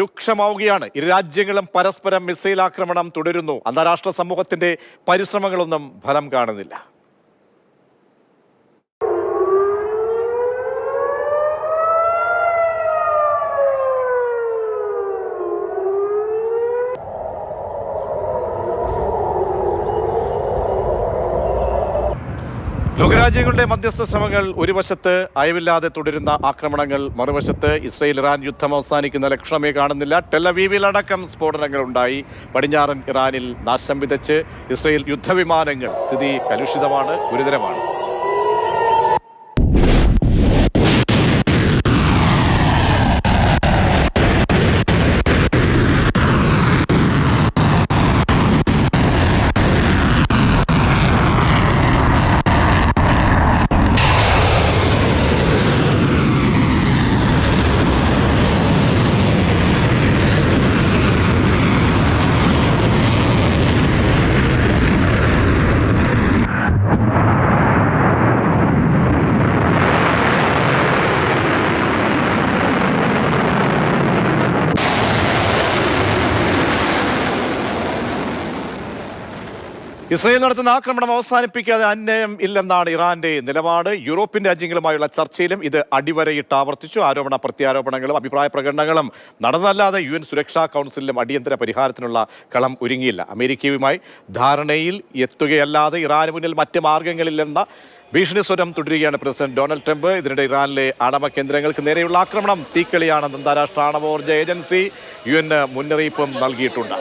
രൂക്ഷമാവുകയാണ്. ഇരു രാജ്യങ്ങളും പരസ്പരം മിസൈൽ ആക്രമണം തുടരുന്നു. അന്താരാഷ്ട്ര സമൂഹത്തിന്റെ പരിശ്രമങ്ങളൊന്നും ഫലം കാണുന്നില്ല. ലോകരാജ്യങ്ങളുടെ മധ്യസ്ഥ ശ്രമങ്ങൾ ഒരു വശത്ത് അയവില്ലാതെ തുടരുന്ന ആക്രമണങ്ങൾ മറുവശത്ത് ഇസ്രയേൽ ഇറാൻ യുദ്ധം അവസാനിക്കുന്ന ലക്ഷണമേ കാണുന്നില്ല. ടെലവീവിലടക്കം സ്ഫോടനങ്ങൾ ഉണ്ടായി. പടിഞ്ഞാറൻ ഇറാനിൽ നാശം വിതച്ച് ഇസ്രയേൽ യുദ്ധവിമാനങ്ങൾ സ്ഥിതി കലുഷിതമാണ് ഗുരുതരമാണ്. ഇസ്രയേൽ നടത്തുന്ന ആക്രമണം അവസാനിപ്പിക്കാതെ അന്യായം ഇല്ലെന്നാണ് ഇറാന്റെ നിലപാട്. യൂറോപ്യൻ രാജ്യങ്ങളുമായുള്ള ചർച്ചയിലും ഇത് അടിവരയിട്ട് ആവർത്തിച്ചു. ആരോപണ പ്രത്യാരോപണങ്ങളും അഭിപ്രായ പ്രകടനങ്ങളും നടന്നല്ലാതെ യു എൻ സുരക്ഷാ കൗൺസിലിലും അടിയന്തര പരിഹാരത്തിനുള്ള കളം ഒരുങ്ങിയില്ല. അമേരിക്കയുമായി ധാരണയിൽ എത്തുകയല്ലാതെ ഇറാന് മുന്നിൽ മറ്റ് മാർഗങ്ങളില്ലെന്ന ഭീഷണി സ്വരം തുടരുകയാണ് പ്രസിഡന്റ് ഡൊണാൾഡ് ട്രംപ്. ഇതിനിടെ ഇറാനിലെ ആണവ കേന്ദ്രങ്ങൾക്ക് നേരെയുള്ള ആക്രമണം തീക്കളിയാണെന്ന് അന്താരാഷ്ട്ര ആണവോർജ ഏജൻസി യു മുന്നറിയിപ്പും നൽകിയിട്ടുണ്ട്.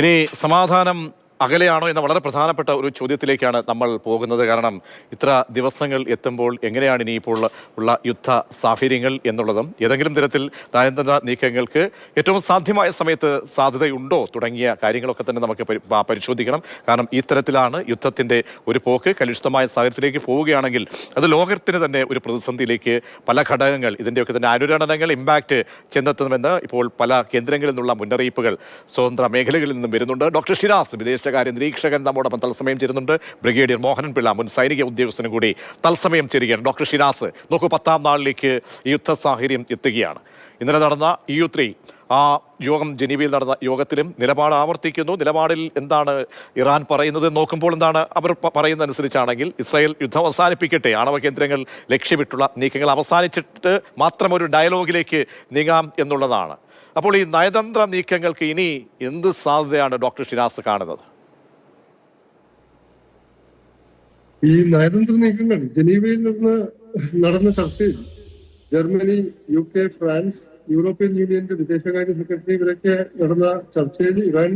ഇനി സമാധാനം അകലെയാണോ എന്ന വളരെ പ്രധാനപ്പെട്ട ഒരു ചോദ്യത്തിലേക്കാണ് നമ്മൾ പോകുന്നത്. കാരണം ഇത്ര ദിവസങ്ങൾ എത്തുമ്പോൾ എങ്ങനെയാണ് ഇനി ഇപ്പോൾ ഉള്ള യുദ്ധ സാഹചര്യങ്ങൾ എന്നുള്ളതും ഏതെങ്കിലും തരത്തിൽ നയതന്ത്ര നീക്കങ്ങൾക്ക് ഏറ്റവും സാധ്യമായ സമയത്ത് സാധ്യതയുണ്ടോ തുടങ്ങിയ കാര്യങ്ങളൊക്കെ തന്നെ നമുക്ക് പരിശോധിക്കണം. കാരണം ഈ തരത്തിലാണ് യുദ്ധത്തിന്റെ ഒരു പോക്ക്. കലുഷിതമായ സാഹചര്യത്തിലേക്ക് പോവുകയാണെങ്കിൽ അത് ലോകത്തിന് തന്നെ ഒരു പ്രതിസന്ധിയിലേക്ക് പല ഘടകങ്ങൾ ഇതിന്റെയൊക്കെ തന്നെ അനുരണനങ്ങൾ ഇമ്പാക്റ്റ് ചെന്നെത്തുമെന്ന് ഇപ്പോൾ പല കേന്ദ്രങ്ങളിൽ നിന്നുള്ള മുന്നറിയിപ്പുകൾ സ്വതന്ത്ര മേഖലകളിൽ നിന്നും വരുന്നുണ്ട്. ഡോക്ടർ ഷിനാസ് വിദേശകാര്യ നിരീക്ഷകൻ നമ്മോടൊപ്പം തത്സമയം ചേരുന്നുണ്ട്. ബ്രിഗേഡിയർ മോഹനൻ പിള്ള മുൻ സൈനിക ഉദ്യോഗസ്ഥനും കൂടി തത്സമയം ചേരുകയാണ്. ഡോക്ടർ ഷിനാസ് നോക്കൂ പത്താം നാളിലേക്ക് യുദ്ധ സാഹചര്യം എത്തുകയാണ്. ഇന്നലെ നടന്ന യു ത്രീ ആ യോഗം ജനീവയിൽ നടന്ന യോഗത്തിലും നിലപാട് ആവർത്തിക്കുന്നു. നിലപാടിൽ എന്താണ് ഇറാൻ പറയുന്നത് നോക്കുമ്പോൾ എന്താണ് അവർ പറയുന്നതനുസരിച്ചാണെങ്കിൽ ഇസ്രായേൽ യുദ്ധം അവസാനിപ്പിക്കട്ടെ. ആണവ കേന്ദ്രങ്ങൾ ലക്ഷ്യമിട്ടുള്ള നീക്കങ്ങൾ അവസാനിച്ചിട്ട് മാത്രം ഒരു ഡയലോഗിലേക്ക് നീങ്ങാം എന്നുള്ളതാണ്. അപ്പോൾ ഈ നയതന്ത്ര നീക്കങ്ങൾക്ക് ഇനി എന്ത് സാധ്യതയാണ് ഡോക്ടർ ഷിനാസ് കാണുന്നത്? ഈ നയതന്ത്ര നീക്കങ്ങൾ ജനീവയിൽ നിന്ന് നടന്ന ചർച്ചയിൽ Germany U K France European യൂണിയന്റെ വിദേശകാര്യ സെക്രട്ടറി ഇവരൊക്കെ നടന്ന ചർച്ചയിൽ ഇറാൻ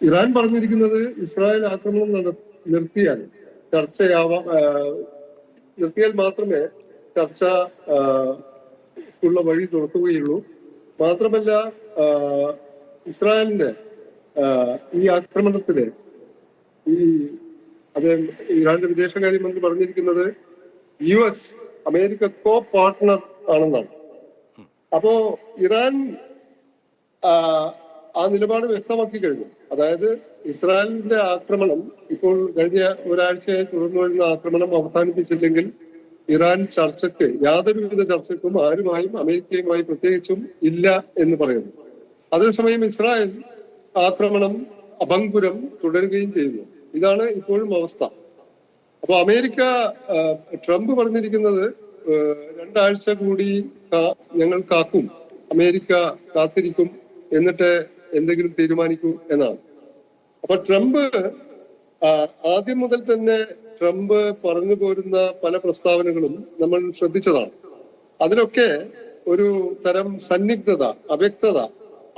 ഇറാൻ പറഞ്ഞിരിക്കുന്നത് ഇസ്രായേൽ ആക്രമണം നട- നിർത്തിയാൽ ചർച്ചയാവാ നിർത്തിയാൽ മാത്രമേ ചർച്ച ഉള്ള വഴി തുറക്കുകയുള്ളൂ. മാത്രമല്ല ഇസ്രായേലിന്റെ ഈ ആക്രമണത്തിലെ ഈ അത് ഇറാന്റെ വിദേശകാര്യമന്ത്രി പറഞ്ഞിരിക്കുന്നത് U S America co partner ആണെന്നാണ്. അപ്പോ ഇറാൻ ആ, നിലപാട് വ്യക്തമാക്കി കഴിഞ്ഞു. അതായത് ഇസ്രായേലിന്റെ ആക്രമണം ഇപ്പോൾ കഴിഞ്ഞ ഒരാഴ്ചയായി തുടർന്നു വരുന്ന ആക്രമണം അവസാനിപ്പിച്ചില്ലെങ്കിൽ ഇറാൻ ചർച്ചയ്ക്ക് യാതൊരുവിധ ചർച്ചയ്ക്കും ആരുമായും അമേരിക്കയുമായി പ്രത്യേകിച്ചും ഇല്ല എന്ന് പറയുന്നു. അതേസമയം ഇസ്രായേൽ ആക്രമണം അഭംഗുരം തുടരുകയും ചെയ്യുന്നു. ഇതാണ് ഇപ്പോഴും അവസ്ഥ. അപ്പൊ അമേരിക്ക ട്രംപ് പറഞ്ഞിരിക്കുന്നത് രണ്ടാഴ്ച കൂടി ഞങ്ങൾ കാക്കും അമേരിക്ക കാത്തിരിക്കും എന്നിട്ട് എന്തെങ്കിലും തീരുമാനിക്കൂ എന്നാണ്. അപ്പൊ ട്രംപ് ആദ്യം മുതൽ തന്നെ ട്രംപ് പറഞ്ഞു പോരുന്ന പല പ്രസ്താവനകളും നമ്മൾ ശ്രദ്ധിച്ചതാണ്. അതിലൊക്കെ ഒരു തരം സന്നിഗ്ധത അവ്യക്തത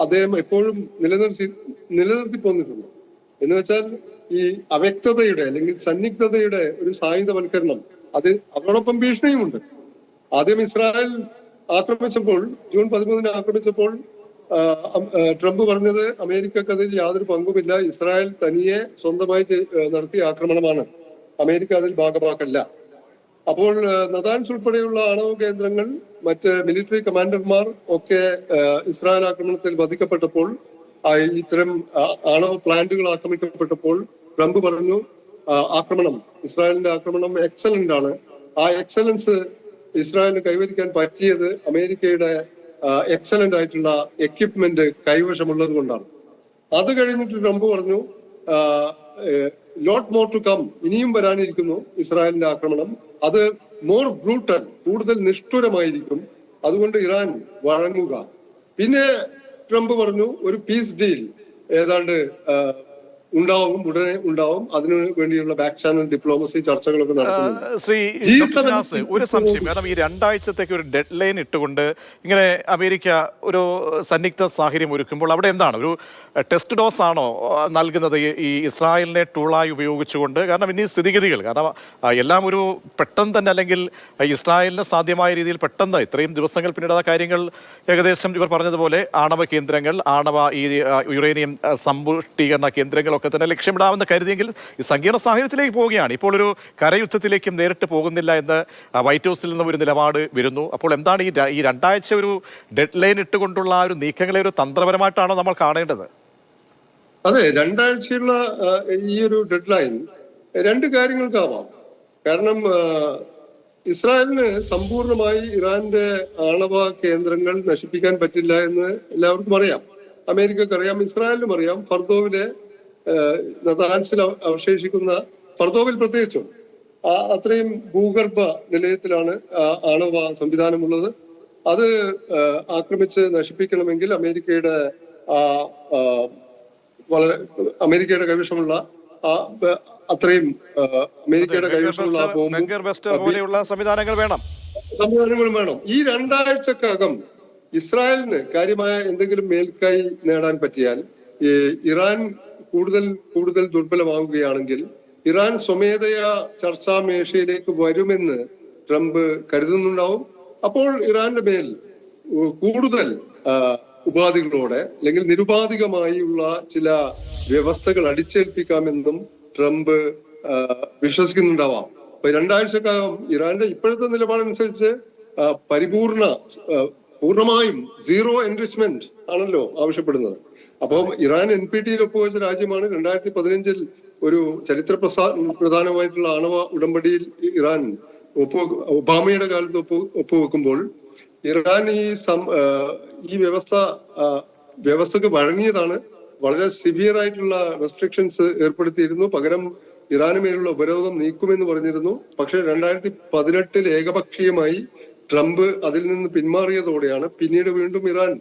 അദ്ദേഹം എപ്പോഴും നിലനിർത്തി നിലനിർത്തി പോന്നിട്ടുണ്ട്. എന്ന് വെച്ചാൽ ഈ അവ്യക്തതയുടെ അല്ലെങ്കിൽ സന്നിഗ്ധതയുടെ ഒരു സായുധവൽക്കരണം അത് അവരോടൊപ്പം ഭീഷണിയുമുണ്ട്. ആദ്യം ഇസ്രായേൽ ആക്രമിച്ചപ്പോൾ ജൂൺ പതിമൂന്നിന് ആക്രമിച്ചപ്പോൾ ട്രംപ് പറഞ്ഞത് അമേരിക്കക്ക് അതിൽ യാതൊരു പങ്കുമില്ല ഇസ്രായേൽ തനിയെ സ്വന്തമായി നടത്തിയ ആക്രമണമാണ്. അമേരിക്ക അതിൽ ഭാഗമാക്കല്ല അപ്പോൾ നദാൻസ് ഉൾപ്പെടെയുള്ള ആണവ കേന്ദ്രങ്ങൾ മറ്റ് മിലിറ്ററി കമാൻഡർമാർ ഒക്കെ ഇസ്രായേൽ ആക്രമണത്തിൽ വധിക്കപ്പെട്ടപ്പോൾ ഇത്തരം ആണവ പ്ലാന്റുകൾ ആക്രമിക്കപ്പെട്ടപ്പോൾ ട്രംപ് പറഞ്ഞു ആക്രമണം ഇസ്രായേലിന്റെ ആക്രമണം എക്സലന്റ് ആണ്. ആ എക്സലൻസ് ഇസ്രായേലിന് കൈവരിക്കാൻ പറ്റിയത് അമേരിക്കയുടെ എക്സലന്റ് ആയിട്ടുള്ള എക്യുപ്മെന്റ് കൈവശമുള്ളത് കൊണ്ടാണ്. അത് കഴിഞ്ഞിട്ട് ട്രംപ് പറഞ്ഞു ലോട്ട് മോർ ടു കം ഇനിയും വരാനിരിക്കുന്നു ഇസ്രായേലിന്റെ ആക്രമണം. അത് മോർ ബ്രൂട്ടൽ കൂടുതൽ നിഷ്ഠുരമായിരിക്കും. അതുകൊണ്ട് ഇറാൻ വഴങ്ങുക. പിന്നെ ട്രംപ് പറഞ്ഞു ഒരു പീസ് ഡീൽ ഏതാണ്ട് ഉണ്ടാവും ഉടനെ ഉണ്ടാവും. അതിനു വേണ്ടിയുള്ള ബാക്ക് ചാനൽ ഡിപ്ലോമസി ചർച്ചകളൊക്കെ G7 ഒരു സംശയം. കാരണം ഈ രണ്ടാഴ്ചത്തേക്ക് ഒരു ഡെഡ് ലൈൻ ഇട്ടുകൊണ്ട് ഇങ്ങനെ അമേരിക്ക ഒരു സന്നിഗ്ധ സാഹചര്യം ഒരുക്കുമ്പോൾ അവിടെ എന്താണ്? ഒരു ടെസ്റ്റ് ഡോസ് ആണോ നൽകുന്നത് ഈ- ഇസ്രായേലിനെ ടൂളായി ഉപയോഗിച്ചുകൊണ്ട്? കാരണം ഇനി സ്ഥിതിഗതികൾ കാരണം എല്ലാം ഒരു പെട്ടെന്ന് തന്നെ അല്ലെങ്കിൽ ഇസ്രായേലിന് സാധ്യമായ രീതിയിൽ പെട്ടെന്ന് ഇത്രയും ദിവസങ്ങൾ പിന്നീട് കാര്യങ്ങൾ ഏകദേശം ഇവർ പറഞ്ഞതുപോലെ ആണവ കേന്ദ്രങ്ങൾ ആണവ ഈ യുറേനിയം സമ്പുഷ്ടീകരണ സമ്പുഷ്ടീകരണ കേന്ദ്രങ്ങളൊക്കെ തന്നെ ലക്ഷ്യമിടാമെന്ന് കരുതിയെങ്കിൽ ഈ സങ്കീർണ സാഹചര്യത്തിലേക്ക് പോവുകയാണ്. ഇപ്പോൾ ഒരു കരയുദ്ധത്തിലേക്കും നേരിട്ട് പോകുന്നില്ല എന്ന് വൈറ്റ് ഹൗസിൽ നിന്നും ഒരു നിലപാട് വരുന്നു. അപ്പോൾ എന്താണ് ഈ ഈ രണ്ടാഴ്ച ഒരു ഡെഡ് ലൈൻ ഇട്ടുകൊണ്ടുള്ള ഒരു നീക്കങ്ങളെ ഒരു തന്ത്രപരമായിട്ടാണോ നമ്മൾ കാണേണ്ടത്? അതെ രണ്ടാഴ്ചയുള്ള ഈ ഒരു ഡെഡ് ലൈൻ രണ്ട് കാര്യങ്ങൾക്കാവാം. കാരണം ഇസ്രായേലിന് സമ്പൂർണമായി ഇറാന്റെ ആണവ കേന്ദ്രങ്ങൾ നശിപ്പിക്കാൻ പറ്റില്ല എന്ന് എല്ലാവർക്കും അറിയാം. അമേരിക്കക്ക് അറിയാം ഇസ്രായേലിനും അറിയാം. ഫർദോവിലെ അവ- അവശേഷിക്കുന്ന ഫർദോവിൽ പ്രത്യേകിച്ചും. ആ അത്രയും ഭൂഗർഭ നിലയത്തിലാണ് ആണവ സംവിധാനമുള്ളത്. അത് ആക്രമിച്ച് നശിപ്പിക്കണമെങ്കിൽ അമേരിക്കയുടെ വളരെ അമേരിക്കയുടെ കൈവശമുള്ള ആ അത്രയും അമേരിക്കയുടെ കൈവശമുള്ള പോലെയുള്ള സംവിധാനങ്ങൾ വേണം. സംവിധാനങ്ങളും വേണം. ഈ രണ്ടാഴ്ചക്കകം ഇസ്രായേലിന് കാര്യമായ എന്തെങ്കിലും മേൽക്കൈ നേടാൻ പറ്റിയാൽ ഈ ഇറാൻ കൂടുതൽ കൂടുതൽ ദുർബലമാവുകയാണെങ്കിൽ ഇറാൻ സ്വമേധയാ ചർച്ചാ മേശയിലേക്ക് വരുമെന്ന് ട്രംപ് കരുതുന്നുണ്ടാവും. അപ്പോൾ ഇറാന്റെ മേൽ കൂടുതൽ ഉപാധികളോടെ അല്ലെങ്കിൽ നിരുപാധികമായുള്ള ചില വ്യവസ്ഥകൾ അടിച്ചേൽപ്പിക്കാമെന്നും ട്രംപ് വിശ്വസിക്കുന്നുണ്ടാവാം. അപ്പൊ രണ്ടാഴ്ചക്കകം ഇറാന്റെ ഇപ്പോഴത്തെ നിലപാടനുസരിച്ച് പരിപൂർണ പൂർണമായും സീറോ എൻറിച്ച്മെന്റ് ആണല്ലോ ആവശ്യപ്പെടുന്നത്. അപ്പം ഇറാൻ എൻ പി ടിയിൽ ഒപ്പുവെച്ച രാജ്യമാണ്. രണ്ടായിരത്തി പതിനഞ്ചിൽ ഒരു ചരിത്ര പ്രധാനമായിട്ടുള്ള ആണവ ഉടമ്പടിയിൽ ഇറാൻ ഒപ്പു ഒബാമയുടെ കാലത്ത് ഒപ്പു ഒപ്പുവെക്കുമ്പോൾ ഇറാൻ ഈ സം ഈ വ്യവസ്ഥ വ്യവസ്ഥക്ക് വഴങ്ങിയതാണ്. വളരെ സിവിയർ ആയിട്ടുള്ള റെസ്ട്രിക്ഷൻസ് ഏർപ്പെടുത്തിയിരുന്നു. പകരം ഇറാന് മേലുള്ള ഉപരോധം നീക്കുമെന്ന് പറഞ്ഞിരുന്നു. പക്ഷേ രണ്ടായിരത്തി പതിനെട്ടിൽ ഏകപക്ഷീയമായി ട്രംപ് അതിൽ നിന്ന് പിന്മാറിയതോടെയാണ് പിന്നീട് വീണ്ടും ഇറാൻ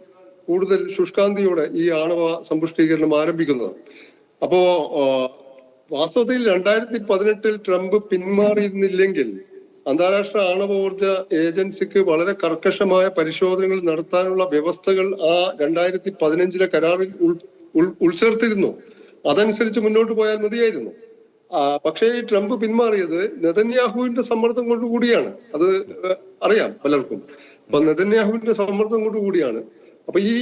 കൂടുതൽ ശുഷ്കാന്തിയോടെ ഈ ആണവ സമ്പുഷ്ടീകരണം ആരംഭിക്കുന്നത്. അപ്പോ വാസ്തവത്തിൽ രണ്ടായിരത്തി പതിനെട്ടിൽ ട്രംപ് പിന്മാറിയിരുന്നില്ലെങ്കിൽ അന്താരാഷ്ട്ര ആണവ ആണവോർജ ഏജൻസിക്ക് വളരെ കർക്കശമായ പരിശോധനകൾ നടത്താനുള്ള വ്യവസ്ഥകൾ ആ രണ്ടായിരത്തി പതിനഞ്ചിലെ കരാറിൽ ഉൾ- ഉൾ- ഉൾച്ചേർത്തിരുന്നു. അതനുസരിച്ച് മുന്നോട്ട് പോയാൽ മതിയായിരുന്നു. പക്ഷേ ഈ ട്രംപ് പിന്മാറിയത് നെതന്യാഹുവിന്റെ സമ്മർദ്ദം കൊണ്ടുകൂടിയാണ് അത് അറിയാം പലർക്കും. അപ്പൊ നെതന്യാഹുവിന്റെ സമ്മർദ്ദം കൊണ്ടുകൂടിയാണ് അപ്പൊ ഈ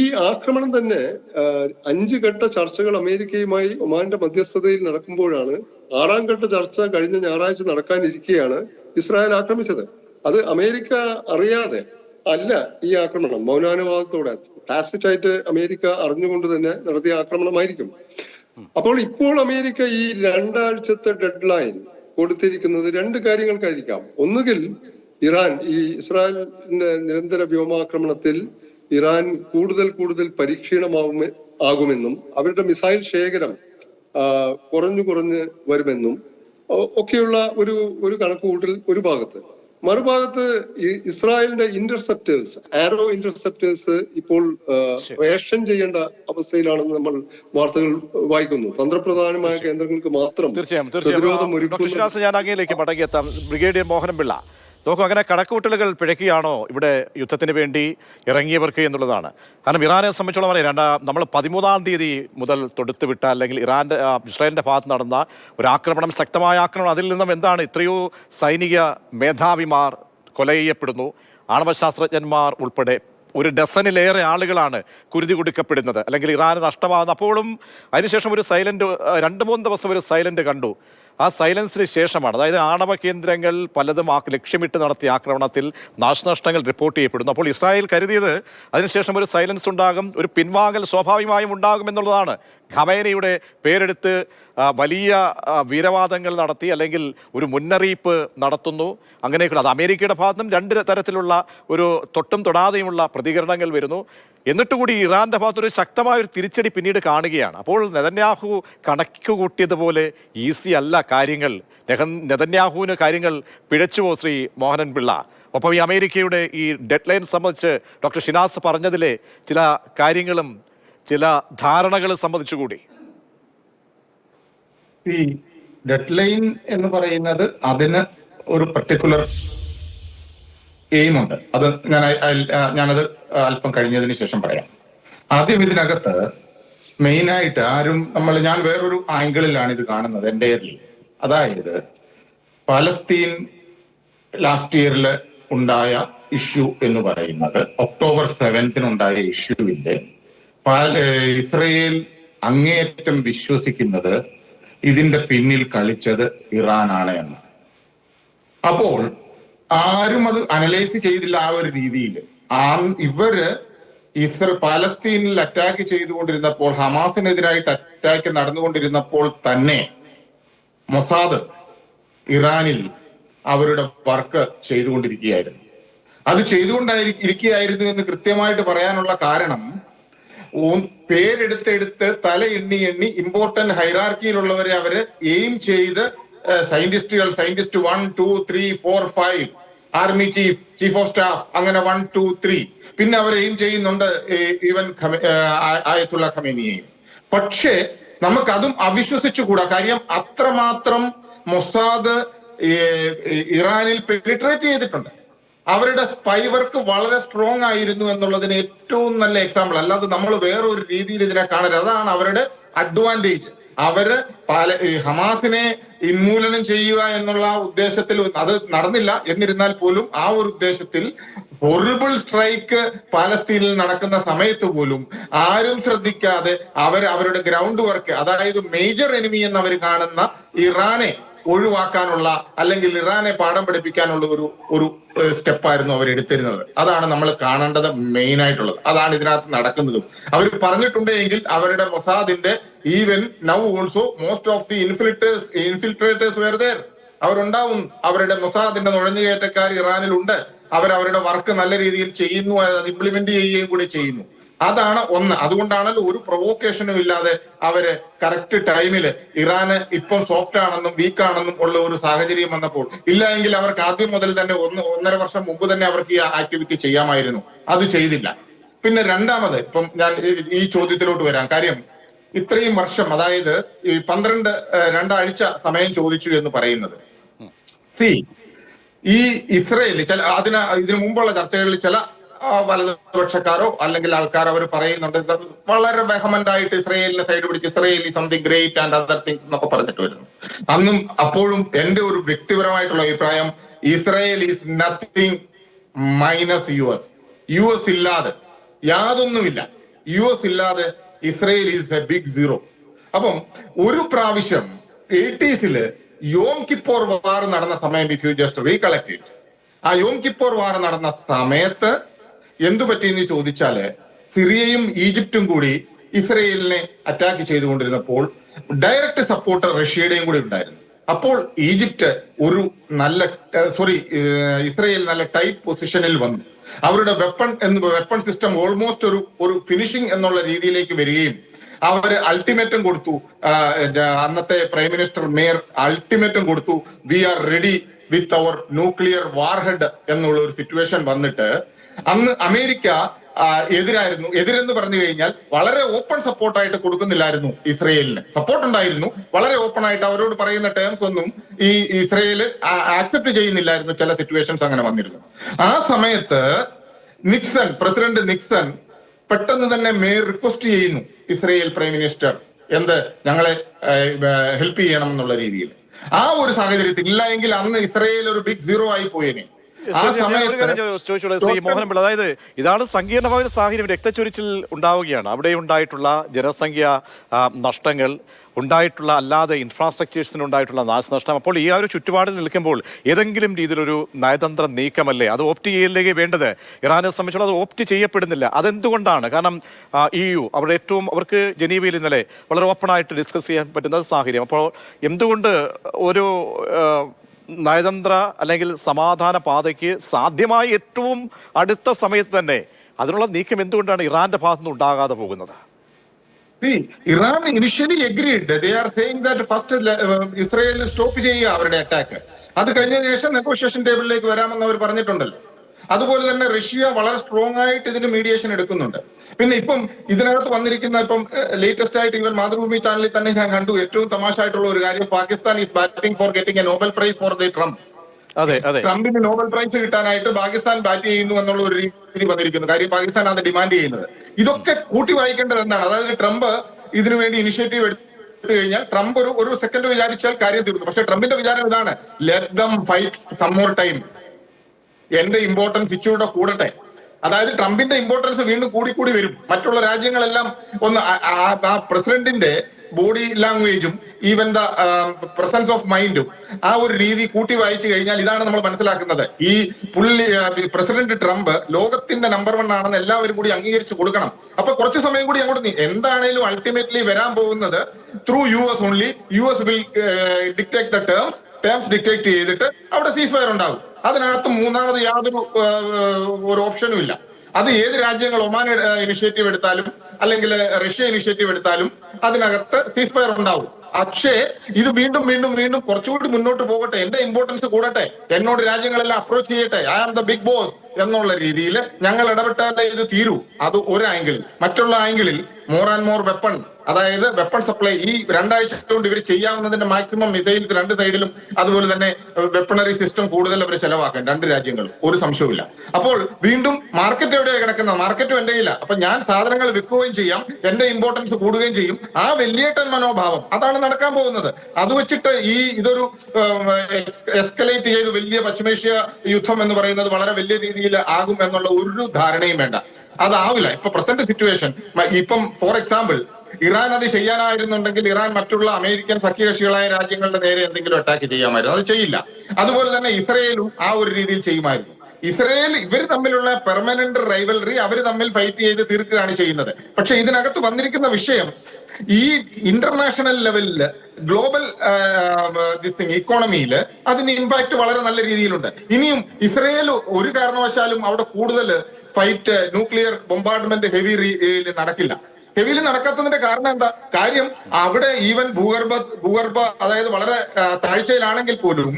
ഈ ആക്രമണം തന്നെ അഞ്ചു ഘട്ട ചർച്ചകൾ അമേരിക്കയുമായി ഒമാന്റെ മധ്യസ്ഥതയിൽ നടക്കുമ്പോഴാണ് ആറാം ഘട്ട ചർച്ച കഴിഞ്ഞ ഞായറാഴ്ച നടക്കാനിരിക്കെയാണ് ഇസ്രായേൽ ആക്രമിച്ചത്. അത് അമേരിക്ക അറിയാതെ അല്ല ഈ ആക്രമണം മൗനാനുവാദത്തോടെ. ടാസിറ്റായിട്ട് അമേരിക്ക അറിഞ്ഞുകൊണ്ട് തന്നെ നടത്തിയ ആക്രമണമായിരിക്കും. അപ്പോൾ ഇപ്പോൾ അമേരിക്ക ഈ രണ്ടാഴ്ചത്തെ ഡെഡ് ലൈൻ കൊടുത്തിരിക്കുന്നത് രണ്ട് കാര്യങ്ങൾക്കായിരിക്കാം. ഒന്നുകിൽ ഇറാൻ ഈ ഇസ്രായേലിന്റെ നിരന്തര വ്യോമാക്രമണത്തിൽ ഇറാൻ കൂടുതൽ കൂടുതൽ പരീക്ഷീണമാവും ആകുമെന്നും അവരുടെ മിസൈൽ ശേഖരം കുറഞ്ഞു കുറഞ്ഞ് വരുമെന്നും ഒക്കെയുള്ള ഒരു ഒരു കണക്കുകൂട്ടൽ ഒരു ഭാഗത്ത്. മറുഭാഗത്ത് ഈ ഇസ്രായേലിന്റെ ഇന്റർസെപ്റ്റേഴ്സ് ആരോ ഇന്റർസെപ്റ്റേഴ്സ് ഇപ്പോൾ റേഷൻ ചെയ്യേണ്ട അവസ്ഥയിലാണെന്ന് നമ്മൾ വാർത്തകൾ വായിക്കുന്നു. തന്ത്രപ്രധാനമായ കേന്ദ്രങ്ങൾക്ക് മാത്രം തീർച്ചയായും തീർച്ചയായും. ഞാൻ അങ്ങയിലേക്ക് മടങ്ങിയെത്താം ബ്രിഗേഡിയർ മോഹനപിള്ള നോക്കൂ അങ്ങനെ കണക്കുകൂട്ടലുകൾ പിഴയ്ക്കുകയാണോ ഇവിടെ യുദ്ധത്തിന് വേണ്ടി ഇറങ്ങിയവർക്ക് എന്നുള്ളതാണ്. കാരണം ഇറാനെ സംബന്ധിച്ചോളം പറയാം രണ്ടാ നമ്മൾ പതിമൂന്നാം തീയതി മുതൽ തൊടുത്തുവിട്ട അല്ലെങ്കിൽ ഇറാന്റെ ഇസ്രായേലിന്റെ ഭാഗത്ത് നടന്ന ഒരു ആക്രമണം ശക്തമായ ആക്രമണം. അതിൽ നിന്നും എന്താണ് ഇത്രയോ സൈനിക മേധാവിമാർ കൊല ചെയ്യപ്പെടുന്നു ആണവശാസ്ത്രജ്ഞന്മാർ ഉൾപ്പെടെ ഒരു ഡസനിലേറെ ആളുകളാണ് കുരുതി കൊടുക്കപ്പെടുന്നത്. അല്ലെങ്കിൽ ഇറാന് നഷ്ടമാകുന്നത് അപ്പോഴും അതിനുശേഷം ഒരു സൈലന്റ് രണ്ട് മൂന്ന് ദിവസം ഒരു സൈലന്റ് കണ്ടു. ആ സൈലൻസിന് ശേഷമാണ് അതായത് ആണവ കേന്ദ്രങ്ങൾ പലതും ലക്ഷ്യമിട്ട് നടത്തിയ ആക്രമണത്തിൽ നാശനഷ്ടങ്ങൾ റിപ്പോർട്ട് ചെയ്യപ്പെടുന്നു. അപ്പോൾ ഇസ്രായേൽ കരുതിയത് അതിനുശേഷം ഒരു സൈലൻസ് ഉണ്ടാകും ഒരു പിൻവാങ്ങൽ സ്വാഭാവികമായും ഉണ്ടാകും എന്നുള്ളതാണ്. ഖമേനയുടെ പേരെടുത്ത് വലിയ വീരവാദങ്ങൾ നടത്തി അല്ലെങ്കിൽ ഒരു മുന്നറിയിപ്പ് നടത്തുന്നു. അങ്ങനെയൊക്കെ അത് അമേരിക്കയുടെ ഭാഗത്തും രണ്ട് തരത്തിലുള്ള ഒരു തൊട്ടും തൊടാതെയുമുള്ള പ്രതികരണങ്ങൾ വരുന്നു. എന്നിട്ട് കൂടി ഇറാന്റെ ഭാഗത്തൊരു ശക്തമായ ഒരു തിരിച്ചടി പിന്നീട് കാണുകയാണ്. അപ്പോൾ നെതന്യാഹു കണക്ക് കൂട്ടിയതുപോലെ ഈസി അല്ല കാര്യങ്ങൾ. നെതന്യാഹുവിന് കാര്യങ്ങൾ പിഴച്ചുവോ ശ്രീ മോഹനൻ പിള്ള? ഒപ്പം ഈ അമേരിക്കയുടെ ഈ ഡെഡ് ലൈൻ സംബന്ധിച്ച് ഡോക്ടർ ഷിനാസ് പറഞ്ഞതിലെ ചില കാര്യങ്ങളും ചില ധാരണകളും സംബന്ധിച്ചുകൂടി. ഈ ഡെഡ് ലൈൻ എന്ന് പറയുന്നത് അതിന് ഒരു പർട്ടിക്കുലർ എയിം ഉണ്ട് അത് ഞാൻ ഞാനത് അല്പം കഴിഞ്ഞതിന് ശേഷം പറയാം. ആദ്യം ഇതിനകത്ത് മെയിൻ ആയിട്ട് ആരും നമ്മൾ ഞാൻ വേറൊരു ആംഗിളിലാണ് ഇത് കാണുന്നത് എന്റെ അതായത് പലസ്തീൻ ലാസ്റ്റ് ഇയറിൽ ഉണ്ടായ ഇഷ്യൂ എന്ന് പറയുന്നത് ഒക്ടോബർ സെവൻത്തിനുണ്ടായ ഇഷ്യൂവിന്റെ ഇസ്രയേൽ അങ്ങേയറ്റം വിശ്വസിക്കുന്നത് ഇതിന്റെ പിന്നിൽ കളിച്ചത് ഇറാനാണ് എന്ന് അപ്പോൾ ആരും അത് അനലൈസ് ചെയ്തില്ല ആ ഒരു രീതിയിൽ. ആ ഇവർ ഇസ്ര പാലസ്തീനിൽ അറ്റാക്ക് ചെയ്തുകൊണ്ടിരുന്നപ്പോൾ ഹമാസിനെതിരായിട്ട് അറ്റാക്ക് നടന്നുകൊണ്ടിരുന്നപ്പോൾ തന്നെ മൊസാദ് ഇറാനിൽ അവരുടെ വർക്ക് ചെയ്തുകൊണ്ടിരിക്കുകയായിരുന്നു. അത് ചെയ്തുകൊണ്ടായി ഇരിക്കുകയായിരുന്നു എന്ന് കൃത്യമായിട്ട് പറയാനുള്ള കാരണം പേരെടുത്തെടുത്ത് തല എണ്ണി എണ്ണി ഇമ്പോർട്ടന്റ് ഹൈറാർക്കിയിലുള്ളവരെ അവർ എയിം ചെയ്ത് സയന്റിസ്റ്റുകൾ scientist one two three four five army chief chief of staff അങ്ങനെ വൺ ടു ത്രീ. പിന്നെ അവർ എയിം ചെയ്യുന്നുണ്ട് ഈവൻ ആയത്തുള്ള ഖമേനിയെയും. പക്ഷേ നമുക്കതും അവിശ്വസിച്ചുകൂടാ. കാര്യം അത്രമാത്രം മൊസാദ് ഇറാനിൽ പെനിട്രേറ്റ് ചെയ്തിട്ടുണ്ട്. അവരുടെ സ്പൈ വർക്ക് വളരെ സ്ട്രോങ് ആയിരുന്നു എന്നുള്ളതിന് ഏറ്റവും നല്ല എക്സാമ്പിൾ അല്ലാതെ നമ്മൾ വേറൊരു രീതിയിൽ ഇതിനെ കാണരുത്. അതാണ് അവരുടെ അഡ്വാന്റേജ് അവർ പാല ഹമാസിനെ ഉന്മൂലനം ചെയ്യുക എന്നുള്ള ഉദ്ദേശത്തിൽ അത് നടന്നില്ല. എന്നിരുന്നാൽ പോലും ആ ഒരു ഉദ്ദേശത്തിൽ ഹൊറിബിൾ സ്ട്രൈക്ക് പാലസ്തീനിൽ നടക്കുന്ന സമയത്ത് പോലും ആരും ശ്രദ്ധിക്കാതെ അവർ അവരുടെ ഗ്രൗണ്ട് വർക്ക് അതായത് മേജർ എനിമി എന്ന് അവർ കാണുന്ന ഇറാനെ ഒഴിവാക്കാനുള്ള അല്ലെങ്കിൽ ഇറാനെ പാഠം പഠിപ്പിക്കാനുള്ള ഒരു ഒരു സ്റ്റെപ്പായിരുന്നു അവർ എടുത്തിരുന്നത്. അതാണ് നമ്മൾ കാണേണ്ടത് മെയിൻ ആയിട്ടുള്ളത്. അതാണ് ഇതിനകത്ത് നടക്കുന്നതും. അവർ പറഞ്ഞിട്ടുണ്ടെങ്കിൽ അവരുടെ മൊസാദിന്റെ even now also most of the infiltrators infiltrators where അവരുണ്ടാവും. അവരുടെ മൊസാദിന്റെ നുഴഞ്ഞുകയറ്റക്കാർ ഇറാനിലുണ്ട്. അവർ അവരുടെ വർക്ക് നല്ല രീതിയിൽ ചെയ്യുന്നു അത് ഇംപ്ലിമെന്റ് ചെയ്യുകയും കൂടി ചെയ്യുന്നു. അതാണ് ഒന്ന്. അതുകൊണ്ടാണല്ലോ ഒരു പ്രൊവോക്കേഷനും ഇല്ലാതെ അവർ കറക്റ്റ് ടൈമിൽ ഇറാന് ഇപ്പം സോഫ്റ്റ് ആണെന്നും വീക്ക് ആണെന്നും ഉള്ള ഒരു സാഹചര്യം വന്നപ്പോൾ. ഇല്ല എങ്കിൽ അവർക്ക് ആദ്യം മുതൽ തന്നെ ഒന്ന് ഒന്നര വർഷം മുമ്പ് തന്നെ അവർക്ക് ഈ ആക്ടിവിറ്റി ചെയ്യാമായിരുന്നു. അത് ചെയ്തില്ല. പിന്നെ രണ്ടാമത് ഇപ്പം ഞാൻ ഈ ചോദ്യത്തിലോട്ട് വരാം. കാര്യം ഇത്രയും വർഷം അതായത് ഈ പന്ത്രണ്ട് രണ്ടാഴ്ച സമയം ചോദിച്ചു എന്ന് പറയുന്നത്. സി ഈ ഇസ്രയേൽ ചില അതിന് ഇതിനു മുമ്പുള്ള ചർച്ചകളിൽ ചില വലതുപക്ഷക്കാരോ അല്ലെങ്കിൽ ആൾക്കാരോ അവർ പറയുന്നുണ്ട് വളരെ വെഹമന്റ് ആയിട്ട് ഇസ്രയേലിനെ സൈഡ് പിടിച്ച് Israel something great and other things എന്നൊക്കെ പറഞ്ഞിട്ട് വരുന്നു. അന്നും അപ്പോഴും എന്റെ ഒരു വ്യക്തിപരമായിട്ടുള്ള അഭിപ്രായം Israel is nothing minus U S U S ഇല്ലാതെ യാതൊന്നുമില്ല. യു എസ് ഇല്ലാതെ Israel is a big zero. അപ്പം ഒരു പ്രാവശ്യം എയ്റ്റീസിൽ യോം കിപ്പോർ വാർ നടന്ന സമയം if you just recollect it ആ യോം കിപ്പോർ വാർ നടന്ന സമയത്ത് എന്തു പറ്റിയെന്ന് ചോദിച്ചാൽ സിറിയയും ഈജിപ്തും കൂടി ഇസ്രയേലിനെ അറ്റാക്ക് ചെയ്തുകൊണ്ടിരുന്നപ്പോൾ ഡയറക്റ്റ് സപ്പോർട്ട് റഷ്യയുടെയും കൂടി ഉണ്ടായിരുന്നു. അപ്പോൾ ഈജിപ്റ്റ് ഒരു നല്ല സോറി ഇസ്രയേൽ നല്ല ടൈറ്റ് പൊസിഷനിൽ വന്നു. അവരുടെ വെപ്പൺ എന്ന് വെപ്പൺ സിസ്റ്റം ഓൾമോസ്റ്റ് ഒരു ഒരു ഫിനിഷിംഗ് എന്നുള്ള രീതിയിലേക്ക് വരികയും അവർ അൾട്ടിമേറ്റം കൊടുത്തു. അന്നത്തെ പ്രൈം മിനിസ്റ്റർ മേയർ അൾട്ടിമേറ്റം കൊടുത്തു. We are ready with our nuclear warhead എന്നുള്ള ഒരു സിറ്റുവേഷൻ വന്നിട്ട് അന്ന് അമേരിക്ക എതിരായിരുന്നു. എതിരെന്ന് പറഞ്ഞു കഴിഞ്ഞാൽ വളരെ ഓപ്പൺ സപ്പോർട്ടായിട്ട് കൊടുക്കുന്നില്ലായിരുന്നു ഇസ്രയേലിന്. സപ്പോർട്ട് ഉണ്ടായിരുന്നു. വളരെ ഓപ്പൺ ആയിട്ട് അവരോട് പറയുന്ന ടേംസ് ഒന്നും ഈ ഇസ്രയേൽ ആക്സെപ്റ്റ് ചെയ്യുന്നില്ലായിരുന്നു. ചില സിറ്റുവേഷൻസ് അങ്ങനെ വന്നിരുന്നു. ആ സമയത്ത് നിക്സൺ പ്രസിഡന്റ് നിക്സൺ പെട്ടെന്ന് തന്നെ മേയർ റിക്വസ്റ്റ് ചെയ്യുന്നു. ഇസ്രയേൽ പ്രൈം മിനിസ്റ്റർ എന്ത് ഞങ്ങളെ ഹെൽപ്പ് ചെയ്യണം എന്നുള്ള രീതിയിൽ. ആ ഒരു സാഹചര്യത്തിൽ ഇല്ല എങ്കിൽ അന്ന് ഇസ്രയേൽ ഒരു ബിഗ് സീറോ ആയി പോയേനെ. ആ സമയത്ത് ചോദിച്ചോളൂ മോഹൻപിള്ള അതായത് ഇതാണ് സങ്കീർണമായ ഒരു സാഹചര്യം. രക്തച്ചൊരിച്ചിൽ ഉണ്ടാവുകയാണ്. അവിടെ ഉണ്ടായിട്ടുള്ള ജനസംഖ്യ നഷ്ടങ്ങൾ ഉണ്ടായിട്ടുള്ള അല്ലാതെ ഇൻഫ്രാസ്ട്രക്ചേഴ്സിന് ഉണ്ടായിട്ടുള്ള നാശനഷ്ടം അപ്പോൾ ഈ ആ ഒരു ചുറ്റുപാടിൽ നിൽക്കുമ്പോൾ ഏതെങ്കിലും രീതിയിലൊരു നയതന്ത്ര നീക്കമല്ലേ? അത് ഓപ്റ്റ് ചെയ്യലേക്ക് വേണ്ടത് ഇറാനെ സംബന്ധിച്ചുള്ള അത് ഓപ്റ്റ് ചെയ്യപ്പെടുന്നില്ല. അതെന്തുകൊണ്ടാണ്? കാരണം ഇ യു അവിടെ ഏറ്റവും അവർക്ക് ജനീവയിൽ ഇന്നലെ വളരെ ഓപ്പണായിട്ട് ഡിസ്കസ് ചെയ്യാൻ പറ്റുന്ന സാഹചര്യം. അപ്പോൾ എന്തുകൊണ്ട് ഒരു നയതന്ത്ര അല്ലെങ്കിൽ സമാധാന പാതയ്ക്ക് സാധ്യമായ ഏറ്റവും അടുത്ത സമയത്ത് തന്നെ അതിനുള്ള നീക്കം എന്തുകൊണ്ടാണ് ഇറാന്റെ ഭാഗത്തുനിന്ന് ഉണ്ടാകാതെ പോകുന്നത്? Iran initially agreed they are saying that first ഇസ്രയേലിൽ സ്റ്റോപ്പ് ചെയ്യുക അവരുടെ അറ്റാക്ക് അത് കഴിഞ്ഞ ശേഷം നെഗോഷിയേഷൻ ടേബിളിലേക്ക് വരാമെന്ന് അവർ പറഞ്ഞിട്ടുണ്ടല്ലോ. അതുപോലെ തന്നെ റഷ്യ വളരെ സ്ട്രോങ് ആയിട്ട് ഇതിന് മീഡിയേഷൻ എടുക്കുന്നുണ്ട്. പിന്നെ ഇപ്പം ഇതിനകത്ത് വന്നിരിക്കുന്ന ഇപ്പം ലേറ്റസ്റ്റ് ആയിട്ട് ഇവൻ മാതൃഭൂമി ചാനലിൽ തന്നെ ഞാൻ കണ്ടു. ഏറ്റവും തമാശായിട്ടുള്ള ഒരു കാര്യം Pakistan is batting for getting a Nobel prize for the Trump അതെ അതെ. ട്രംപിന് നോബൽ പ്രൈസ് കിട്ടാനായിട്ട് പാകിസ്ഥാൻ ബാറ്റ് ചെയ്യുന്നു എന്നുള്ള ഒരു രീതി വന്നിരിക്കുന്നു. കാര്യം പാകിസ്ഥാൻ അത് ഡിമാൻഡ് ചെയ്യുന്നത്. ഇതൊക്കെ കൂട്ടി വായിക്കേണ്ടത് എന്താണ്? അതായത് ട്രംപ് ഇതിനു വേണ്ടി ഇനിഷ്യേറ്റീവ് എടുത്തു കഴിഞ്ഞാൽ ട്രംപ് ഒരു ഒരു സെക്കൻഡ് വിചാരിച്ചാൽ കാര്യം തീർന്നു. പക്ഷെ ട്രംപിന്റെ വിചാരം ഇതാണ്. Let them fight some more time എന്റെ ഇമ്പോർട്ടൻസ് ഇച്ചിരൂടെ കൂടട്ടെ. അതായത് ട്രംപിന്റെ ഇമ്പോർട്ടൻസ് വീണ്ടും കൂടി കൂടി വരും. മറ്റുള്ള രാജ്യങ്ങളെല്ലാം ഒന്ന് ആ- പ്രസിഡന്റിന്റെ ബോഡി ലാംഗ്വേജും ഈവൻ ദ പ്രസൻസ് ഓഫ് മൈൻഡും ആ ഒരു രീതി കൂട്ടി വായിച്ചു കഴിഞ്ഞാൽ ഇതാണ് നമ്മൾ മനസ്സിലാക്കുന്നത്. ഈ പുള്ളി പ്രസിഡന്റ് ട്രംപ് ലോകത്തിന്റെ നമ്പർ വൺ ആണെന്ന് എല്ലാവരും കൂടി അംഗീകരിച്ചു കൊടുക്കണം. അപ്പൊ കുറച്ച് സമയം കൂടി അങ്ങോട്ട് എന്താണേലും അൾട്ടിമേറ്റ്ലി വരാൻ പോകുന്നത് through U S only U S will dictate the terms terms dictate ചെയ്തിട്ട് അവിടെ സീസ് ഫയർ ഉണ്ടാകും. അതിനകത്ത് മൂന്നാമത് യാതൊരു ഒരു ഓപ്ഷനും ഇല്ല. അത് ഏത് രാജ്യങ്ങൾ ഒമാൻ ഇനിഷ്യേറ്റീവ് എടുത്താലും അല്ലെങ്കിൽ റഷ്യ ഇനിഷ്യേറ്റീവ് എടുത്താലും അതിനകത്ത് സീസ് ഫയർ ഉണ്ടാവും. പക്ഷേ ഇത് വീണ്ടും വീണ്ടും വീണ്ടും കുറച്ചുകൂടി മുന്നോട്ട് പോകട്ടെ. എന്റെ ഇമ്പോർട്ടൻസ് കൂടട്ടെ. എന്നോട് രാജ്യങ്ങളെല്ലാം അപ്രോച്ച് ചെയ്യട്ടെ. I am the big boss എന്നുള്ള രീതിയിൽ ഞങ്ങൾ ഇടപെട്ടാലേ ഇത് തീരൂ. അത് ഒരു ആംഗിളിൽ മറ്റുള്ള ആംഗിളിൽ മോർ ആൻഡ് മോർ വെപ്പൺ അതായത് വെപ്പൺ സപ്ലൈ ഈ രണ്ടാഴ്ച കൊണ്ട് ഇവർ ചെയ്യാവുന്നതിന്റെ മാക്സിമം മിസൈൽസ് രണ്ട് സൈഡിലും അതുപോലെ തന്നെ വെപ്പണറി സിസ്റ്റം കൂടുതൽ അവർ ചെലവാക്കാൻ രണ്ട് രാജ്യങ്ങളും. ഒരു സംശയവുമില്ല. അപ്പോൾ വീണ്ടും മാർക്കറ്റ് എവിടെയാണ് കിടക്കുന്നത്? മാർക്കറ്റും എന്റെ കയ്യില്ല അപ്പൊ ഞാൻ സാധനങ്ങൾ വിൽക്കുകയും ചെയ്യാം എന്റെ ഇമ്പോർട്ടൻസ് കൂടുകയും ചെയ്യും. ആ വലിയേട്ടൻ മനോഭാവം അതാണ് നടക്കാൻ പോകുന്നത്. അത് വെച്ചിട്ട് ഈ ഇതൊരു എസ്കലേറ്റ് ചെയ്ത് വലിയ പശ്ചിമേഷ്യ യുദ്ധം എന്ന് പറയുന്നത് വളരെ വലിയ രീതിയിൽ ആകും എന്നുള്ള ഒരു ധാരണയും വേണ്ട. അതാവില്ല. ഇപ്പൊ പ്രസന്റ് സിറ്റുവേഷൻ ഇപ്പം ഫോർ എക്സാമ്പിൾ ഇറാൻ അത് ചെയ്യാനായിരുന്നുണ്ടെങ്കിൽ ഇറാൻ മറ്റുള്ള അമേരിക്കൻ സഖ്യകക്ഷികളായ രാജ്യങ്ങളുടെ നേരെ എന്തെങ്കിലും അറ്റാക്ക് ചെയ്യാമായിരുന്നു. അത് ചെയ്യില്ല. അതുപോലെ തന്നെ ഇസ്രയേലും ആ ഒരു രീതിയിൽ ചെയ്യുമായിരുന്നു. ഇസ്രയേൽ ഇവർ തമ്മിലുള്ള പെർമനന്റ് റൈവലറി അവർ തമ്മിൽ ഫൈറ്റ് ചെയ്ത് തീർക്കുകയാണ് ചെയ്യുന്നത്. പക്ഷെ ഇതിനകത്ത് വന്നിരിക്കുന്ന വിഷയം ഈ ഇന്റർനാഷണൽ ലെവലിൽ ഗ്ലോബൽ ദിസ് ഇക്കോണമിയിൽ അതിന് ഇമ്പാക്ട് വളരെ നല്ല രീതിയിലുണ്ട്. ഇനിയും ഇസ്രയേൽ ഒരു കാരണവശാലും അവിടെ കൂടുതൽ ഫൈറ്റ് ന്യൂക്ലിയർ ബോംബാർഡ്മെന്റ് ഹെവി നടക്കില്ല. ഹെവിയിൽ നടക്കാത്തതിന്റെ കാരണം എന്താ? കാര്യം അവിടെ ഈവൻ ഭൂഗർഭ ഭൂഗർഭ അതായത് വളരെ താഴ്ചയിലാണെങ്കിൽ പോലും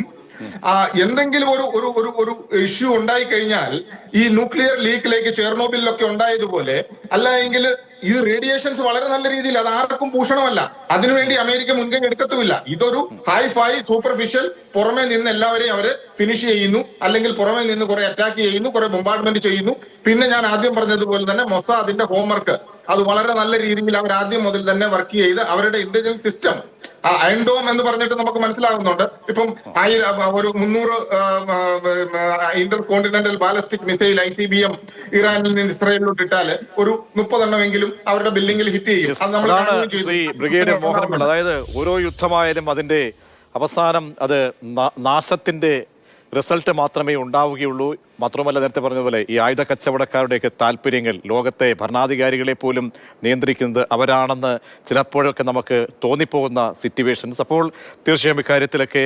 എന്തെങ്കിലും ഒരു ഒരു ഒരു ഒരു ഇഷ്യൂ ഉണ്ടായി കഴിഞ്ഞാൽ ഈ ന്യൂക്ലിയർ ലീക്കിലേക്ക് ചെർണോബിലൊക്കെ ഉണ്ടായതുപോലെ അല്ല എങ്കിൽ ഇത് റേഡിയേഷൻസ് വളരെ നല്ല രീതിയിൽ അത് ആർക്കും ഭൂഷണമല്ല അതിനുവേണ്ടി അമേരിക്ക മുൻകൈ എടുക്കത്തുമില്ല. ഇതൊരു ഹൈ ഫൈ സൂപ്പർഫിഷ്യൽ പുറമെ നിന്ന് എല്ലാവരെയും അവർ ഫിനിഷ് ചെയ്യുന്നു. അല്ലെങ്കിൽ പുറമെ നിന്ന് കുറെ അറ്റാക്ക് ചെയ്യുന്നു കുറെ ബൊമ്പാർട്ട്മെന്റ് ചെയ്യുന്നു. പിന്നെ ഞാൻ ആദ്യം പറഞ്ഞതുപോലെ തന്നെ മൊസാദിന്റെ ഹോംവർക്ക് അത് വളരെ നല്ല രീതിയിൽ അവർ ആദ്യം മുതൽ തന്നെ വർക്ക് ചെയ്ത് അവരുടെ ഇന്റലിജൻസ് സിസ്റ്റം ആ അയൺഡോം എന്ന് പറഞ്ഞിട്ട് നമുക്ക് മനസ്സിലാകുന്നുണ്ട്. ഇപ്പം ആയിരം ഒരു മുന്നൂറ് intercontinental ballistic missile I C B M ഇറാനിൽ നിന്ന് ഇസ്രായേലിലോട്ട് ഇട്ടാൽ ഒരു മുപ്പതെണ്ണമെങ്കിലും അവരുടെ ബില്ലിംഗിൽ ഹിറ്റ് ചെയ്യും. അത് നമ്മൾ അതായത് ഓരോ യുദ്ധമായാലും അതിന്റെ അവസാനം അത് നാശത്തിന്റെ റിസൾട്ട് മാത്രമേ ഉണ്ടാവുകയുള്ളൂ. മാത്രമല്ല നേരത്തെ പറഞ്ഞതുപോലെ ഈ ആയുധ കച്ചവടക്കാരുടെയൊക്കെ താല്പര്യങ്ങൾ ലോകത്തെ ഭരണാധികാരികളെ പോലും നിയന്ത്രിക്കുന്നത് അവരാണെന്ന് ചിലപ്പോഴൊക്കെ നമുക്ക് തോന്നിപ്പോകുന്ന സിറ്റുവേഷൻസ് അപ്പോൾ തീർച്ചയായും ഇക്കാര്യത്തിലൊക്കെ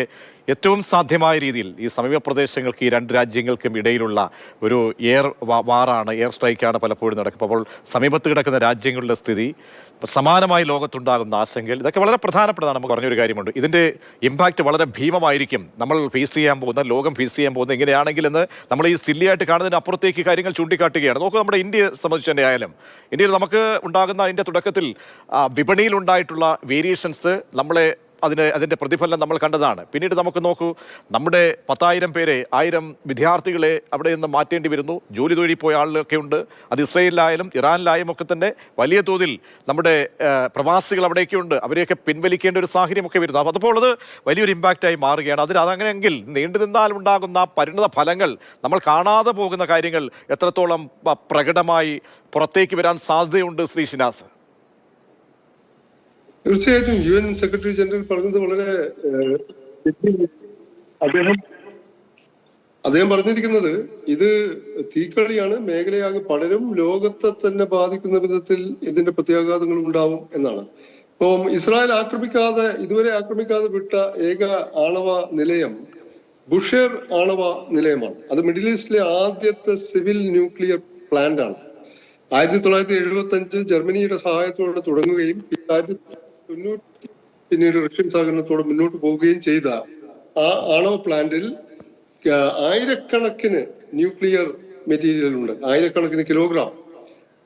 ഏറ്റവും സാധ്യമായ രീതിയിൽ ഈ സമീപ പ്രദേശങ്ങൾക്ക് ഈ രണ്ട് രാജ്യങ്ങൾക്കും ഇടയിലുള്ള ഒരു എയർ വാറാണ് എയർ സ്ട്രൈക്കാണ് പലപ്പോഴും നടക്കുന്നത്. അപ്പോൾ സമീപത്ത് കിടക്കുന്ന രാജ്യങ്ങളുടെ സ്ഥിതി സമാനമായി ലോകത്തുണ്ടാകുന്ന ആശങ്കയിൽ ഇതൊക്കെ വളരെ പ്രധാനപ്പെട്ടതാണ്. നമുക്ക് പറഞ്ഞൊരു കാര്യമുണ്ട്. ഇതിന്റെ ഇമ്പാക്റ്റ് വളരെ ഭീമമായിരിക്കും. നമ്മൾ ഫേസ് ചെയ്യാൻ പോകുന്ന ലോകം ഫേസ് ചെയ്യാൻ പോകുന്ന ഇങ്ങനെയാണെങ്കിൽ എന്ന് നമ്മൾ ഈ സില്ലിയായിട്ട് കാണുന്നതിന് അപ്പുറത്തേക്ക് കാര്യങ്ങൾ ചൂണ്ടിക്കാട്ടുകയാണ്. നോക്കൂ നമ്മുടെ ഇന്ത്യയെ സംബന്ധിച്ച് തന്നെ ആയാലും. ഇന്ത്യയിൽ നമുക്ക് ഉണ്ടാകുന്ന അതിന്റെ തുടക്കത്തിൽ വിപണിയിൽ ഉണ്ടായിട്ടുള്ള വേരിയേഷൻസ് നമ്മളെ അതിന് അതിന്റെ പ്രതിഫലനം നമ്മൾ കണ്ടതാണ്. പിന്നീട് നമുക്ക് നോക്കൂ നമ്മുടെ പത്തായിരം പേരെ ആയിരം വിദ്യാർത്ഥികളെ അവിടെ നിന്ന് മാറ്റേണ്ടി വരുന്നു. ജോലി തൊഴിൽ പോയ ആളുകളൊക്കെ ഉണ്ട്. അത് ഇസ്രയേലിലായാലും ഇറാനിലായാലും ഒക്കെ തന്നെ വലിയ തോതിൽ നമ്മുടെ പ്രവാസികൾ അവിടെയൊക്കെ ഉണ്ട്. അവരെയൊക്കെ പിൻവലിക്കേണ്ട ഒരു സാഹചര്യമൊക്കെ വരുന്നു. അപ്പോൾ അപ്പോൾ അത് വലിയൊരു ഇമ്പാക്റ്റായി മാറുകയാണ്. അതിന് അതങ്ങനെയെങ്കിൽ നീണ്ടു നിന്നാൽ ഉണ്ടാകുന്ന പരിണിത ഫലങ്ങൾ നമ്മൾ കാണാതെ പോകുന്ന കാര്യങ്ങൾ എത്രത്തോളം പ്രകടമായി പുറത്തേക്ക് വരാൻ സാധ്യതയുണ്ട് ശ്രീ ഷിനാസ്? തീർച്ചയായിട്ടും യു എൻ സെക്രട്ടറി ജനറൽ പറഞ്ഞത് വളരെ അദ്ദേഹം അദ്ദേഹം പറഞ്ഞിരിക്കുന്നത് ഇത് തീക്കളിയാണ് മേഖലയാകെ പലരും ലോകത്തെ തന്നെ ബാധിക്കുന്ന വിധത്തിൽ ഇതിന്റെ പ്രത്യാഘാതങ്ങൾ ഉണ്ടാവും എന്നാണ്. ഇപ്പം ഇസ്രായേൽ ആക്രമിക്കാതെ ഇതുവരെ ആക്രമിക്കാതെ വിട്ട ഏക ആണവ നിലയം ബുഷേർ ആണവ നിലയമാണ്. അത് മിഡിൽ ഈസ്റ്റിലെ ആദ്യത്തെ സിവിൽ ന്യൂക്ലിയർ പ്ലാന്റ് ആണ് ആയിരത്തി തൊള്ളായിരത്തി എഴുപത്തി അഞ്ച് ജർമ്മനിയുടെ സഹായത്തോടെ തുടങ്ങുകയും ആയിരത്തി തൊണ്ണൂറ്റി പിന്നീട് റഷ്യൻ സഹകരണത്തോടെ മുന്നോട്ട് പോവുകയും ചെയ്ത ആ ആണവ പ്ലാന്റിൽ ആയിരക്കണക്കിന് ന്യൂക്ലിയർ മെറ്റീരിയൽ ഉണ്ട്. ആയിരക്കണക്കിന് കിലോഗ്രാം.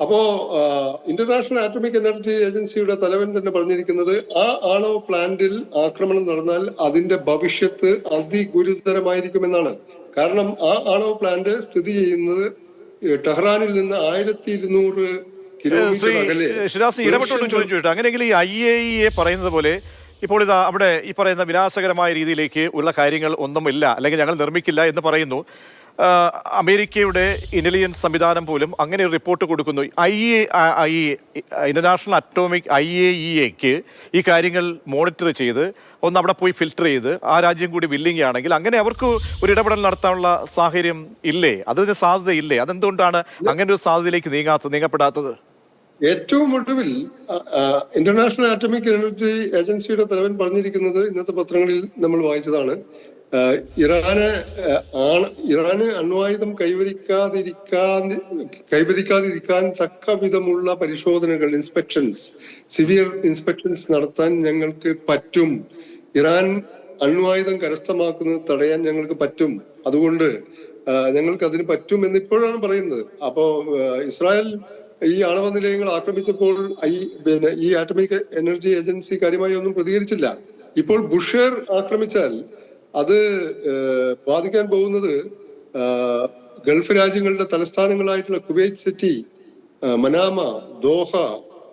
അപ്പോ ഇന്റർനാഷണൽ ആറ്റോമിക് എനർജി ഏജൻസിയുടെ തലവൻ തന്നെ പറഞ്ഞിരിക്കുന്നത് ആ ആണവ പ്ലാന്റിൽ ആക്രമണം നടന്നാൽ അതിന്റെ ഭവിഷ്യത്ത് അതിഗുരുതരമായിരിക്കുമെന്നാണ്. കാരണം ആ ആണവ പ്ലാന്റ് സ്ഥിതി ചെയ്യുന്നത് ടെഹ്റാനിൽ നിന്ന് ആയിരത്തി ഇരുന്നൂറ് ശ്രീ ചോദിച്ചു ചോദിച്ചു അങ്ങനെയെങ്കിൽ ഈ ഐ എ ഇ എ പറയുന്നത് പോലെ ഇപ്പോൾ ഇതാ അവിടെ ഈ പറയുന്ന വിനാശകരമായ രീതിയിലേക്ക് ഉള്ള കാര്യങ്ങൾ ഒന്നുമില്ല അല്ലെങ്കിൽ ഞങ്ങൾ നിർമ്മിക്കില്ല എന്ന് പറയുന്നു. അമേരിക്കയുടെ ഇന്റലിജൻസ് സംവിധാനം പോലും അങ്ങനെ ഒരു റിപ്പോർട്ട് കൊടുക്കുന്നു. I A I international atomic I A E എക്ക് ഈ കാര്യങ്ങൾ മോണിറ്റർ ചെയ്ത് ഒന്ന് അവിടെ പോയി ഫിൽട്ടർ ചെയ്ത് ആ രാജ്യം കൂടി വില്ലിംഗ് ആണെങ്കിൽ അങ്ങനെ അവർക്ക് ഒരു ഇടപെടൽ നടത്താനുള്ള സാഹചര്യം ഇല്ലേ? അതിന് സാധ്യതയില്ലേ? അതെന്തുകൊണ്ടാണ് അങ്ങനെ ഒരു സാധ്യതയിലേക്ക് നീങ്ങാത്ത നീങ്ങപ്പെടാത്തത്? ഏറ്റവും ഒടുവിൽ ഇന്റർനാഷണൽ ആറ്റമിക് എനർജി ഏജൻസിയുടെ തലവൻ പറഞ്ഞിരിക്കുന്നത് ഇന്നത്തെ പത്രങ്ങളിൽ നമ്മൾ വായിച്ചതാണ്. ഇറാന് ഇറാന് അണ്വായുധം കൈവരിക്കാതിരിക്കാൻ കൈവരിക്കാതിരിക്കാൻ തക്ക വിധമുള്ള പരിശോധനകൾ ഇൻസ്പെക്ഷൻസ് സിവിയർ ഇൻസ്പെക്ഷൻസ് നടത്താൻ ഞങ്ങൾക്ക് പറ്റും. ഇറാൻ അണ്വായുധം കരസ്ഥമാക്കുന്നത് തടയാൻ ഞങ്ങൾക്ക് പറ്റും. അതുകൊണ്ട് ഞങ്ങൾക്ക് അതിന് പറ്റും എന്ന് ഇപ്പോഴാണ് പറയുന്നത്. അപ്പോ ഇസ്രായേൽ ഈ ആണവ നിലയങ്ങൾ ആക്രമിച്ചപ്പോൾ ഈ പിന്നെ ഈ ആറ്റമിക് എനർജി ഏജൻസി കാര്യമായി ഒന്നും പ്രതികരിച്ചില്ല. ഇപ്പോൾ ബുഷേർ ആക്രമിച്ചാൽ അത് ബാധിക്കാൻ പോകുന്നത് ഗൾഫ് രാജ്യങ്ങളുടെ തലസ്ഥാനങ്ങളായിട്ടുള്ള കുവൈറ്റ് സിറ്റി മനാമ ദോഹ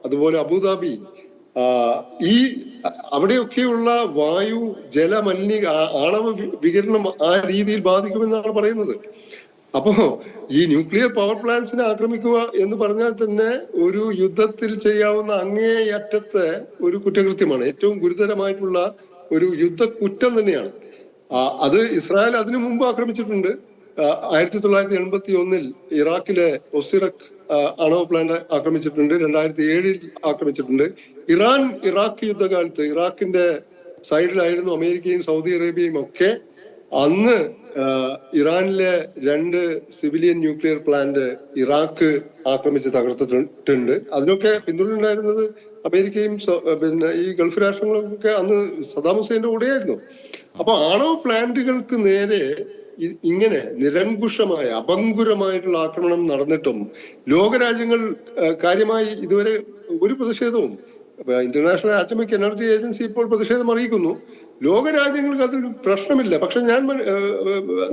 അതുപോലെ അബുദാബി ഈ അവിടെയൊക്കെയുള്ള വായു ജല മലിനീ ആണവ വികിരണം ആ രീതിയിൽ ബാധിക്കുമെന്നാണ് പറയുന്നത്. അപ്പോ ഈ ന്യൂക്ലിയർ പവർ പ്ലാന്റ്സിനെ ആക്രമിക്കുക എന്ന് പറഞ്ഞാൽ തന്നെ ഒരു യുദ്ധത്തിൽ ചെയ്യാവുന്ന അങ്ങേയറ്റത്തെ ഒരു കുറ്റകൃത്യമാണ്. ഏറ്റവും ഗുരുതരമായിട്ടുള്ള ഒരു യുദ്ധ കുറ്റം തന്നെയാണ് അത് ഇസ്രായേൽ അതിനു മുമ്പ് ആക്രമിച്ചിട്ടുണ്ട്. ആയിരത്തി തൊള്ളായിരത്തി എൺപത്തി ഒന്നിൽ ഇറാഖിലെ ഒസിറക് അണവ് പ്ലാന്റ് ആക്രമിച്ചിട്ടുണ്ട്. രണ്ടായിരത്തി ഏഴിൽ ആക്രമിച്ചിട്ടുണ്ട്. ഇറാൻ ഇറാഖ് യുദ്ധകാലത്ത് ഇറാഖിന്റെ സൈഡിലായിരുന്നു അമേരിക്കയും സൗദി അറേബ്യയും ഒക്കെ അന്ന് ഇറാനിലെ രണ്ട് സിവിലിയൻ ന്യൂക്ലിയർ പ്ലാന്റ് ഇറാഖ് ആക്രമിച്ച് തകർത്തിട്ടുണ്ട്. അതിനൊക്കെ പിന്തുണയുണ്ടായിരുന്നത് അമേരിക്കയും പിന്നെ ഈ ഗൾഫ് രാഷ്ട്രങ്ങളൊക്കെ അന്ന് സദാം ഹുസൈന്റെ കൂടെയായിരുന്നു. അപ്പൊ ആണവ പ്ലാന്റുകൾക്ക് നേരെ ഇങ്ങനെ നിരങ്കുശമായ അപങ്കുരമായിട്ടുള്ള ആക്രമണം നടന്നിട്ടും ലോകരാജ്യങ്ങൾ കാര്യമായി ഇതുവരെ ഒരു പ്രതിഷേധവും ഇന്റർനാഷണൽ ആറ്റമിക് എനർജി ഏജൻസി ഇപ്പോൾ പ്രതിഷേധം അറിയിക്കുന്നു. ലോകരാജ്യങ്ങൾക്ക് അതൊരു പ്രശ്നമില്ല. പക്ഷെ ഞാൻ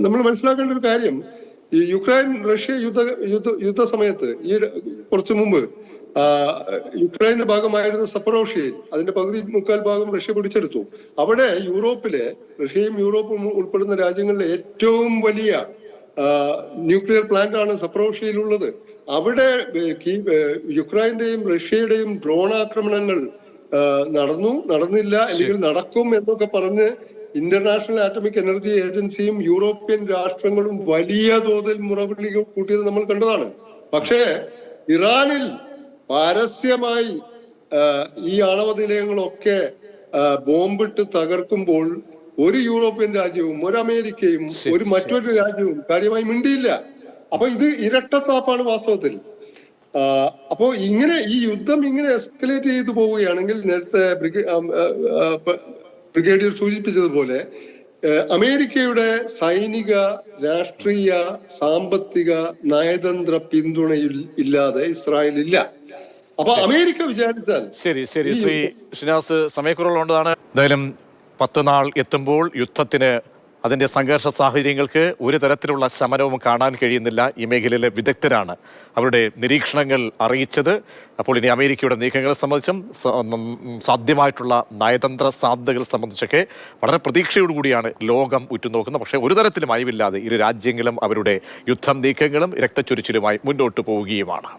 നമ്മൾ മനസ്സിലാക്കേണ്ട ഒരു കാര്യം. ഈ യുക്രൈൻ റഷ്യ യുദ്ധ യുദ്ധ യുദ്ധ സമയത്ത് ഈ കുറച്ചു മുമ്പ് യുക്രൈന്റെ ഭാഗമായിരുന്ന സപ്പറോഷ്യയിൽ അതിന്റെ പകുതി മുക്കാൽ ഭാഗം റഷ്യ പിടിച്ചെടുത്തു. അവിടെ യൂറോപ്പിലെ റഷ്യയും യൂറോപ്പും ഉൾപ്പെടുന്ന രാജ്യങ്ങളിലെ ഏറ്റവും വലിയ ന്യൂക്ലിയർ പ്ലാന്റ് ആണ് സപ്രോഷ്യയിലുള്ളത് അവിടെ യുക്രൈന്റെയും റഷ്യയുടെയും ഡ്രോൺ ആക്രമണങ്ങൾ നടന്നു നടന്നില്ല. അല്ലെങ്കിൽ നടക്കും എന്നൊക്കെ പറഞ്ഞ് ഇന്റർനാഷണൽ ആറ്റമിക് എനർജി ഏജൻസിയും യൂറോപ്യൻ രാഷ്ട്രങ്ങളും വലിയ തോതിൽ മുറവിളി കൂട്ടിയത് നമ്മൾ കണ്ടതാണ്. പക്ഷേ ഇറാനിൽ പരസ്യമായി ഈ ആണവ നിലയങ്ങളൊക്കെ ബോംബിട്ട് തകർക്കുമ്പോൾ ഒരു യൂറോപ്യൻ രാജ്യവും ഒരു അമേരിക്കയും ഒരു മറ്റൊരു രാജ്യവും കാര്യമായി മിണ്ടിയില്ല. അപ്പൊ ഇത് ഇരട്ടത്താപ്പാണ് വാസ്തവത്തിൽ. അപ്പോ ഇങ്ങനെ ഈ യുദ്ധം ഇങ്ങനെ എസ്കലേറ്റ് ചെയ്തു പോവുകയാണെങ്കിൽ നേരത്തെ ബ്രിഗേഡിയർ സൂചിപ്പിച്ചതുപോലെ അമേരിക്കയുടെ സൈനിക രാഷ്ട്രീയ സാമ്പത്തിക നയതന്ത്ര പിന്തുണയിൽ ഇല്ലാതെ ഇസ്രായേൽ ഇല്ല. അപ്പൊ അമേരിക്ക വിചാരിച്ചാൽ ശരി ശരി. ശ്രീ ശ്രീനിവാസ് സമയക്കുറവുള്ളതാണ് എന്തായാലും പത്ത് നാൾ എത്തുമ്പോൾ യുദ്ധത്തിന് അതിന്റെ സംഘർഷ സാഹചര്യങ്ങൾക്ക് ഒരു തരത്തിലുള്ള ശമനവും കാണാൻ കഴിയുന്നില്ല. ഈ മേഖലയിലെ വിദഗ്ധരാണ് അവരുടെ നിരീക്ഷണങ്ങൾ അറിയിച്ചത്. അപ്പോൾ ഇനി അമേരിക്കയുടെ നീക്കങ്ങളെ സംബന്ധിച്ചും സാധ്യമായിട്ടുള്ള നയതന്ത്ര സാധ്യതകൾ സംബന്ധിച്ചൊക്കെ വളരെ പ്രതീക്ഷയോടുകൂടിയാണ് ലോകം ഉറ്റുനോക്കുന്നത്. പക്ഷേ ഒരു തരത്തിലും അയവില്ലാതെ ഇരു രാജ്യങ്ങളും അവരുടെ യുദ്ധം നീക്കങ്ങളും രക്തച്ചൊരിച്ചിലുമായി മുന്നോട്ട് പോവുകയുമാണ്.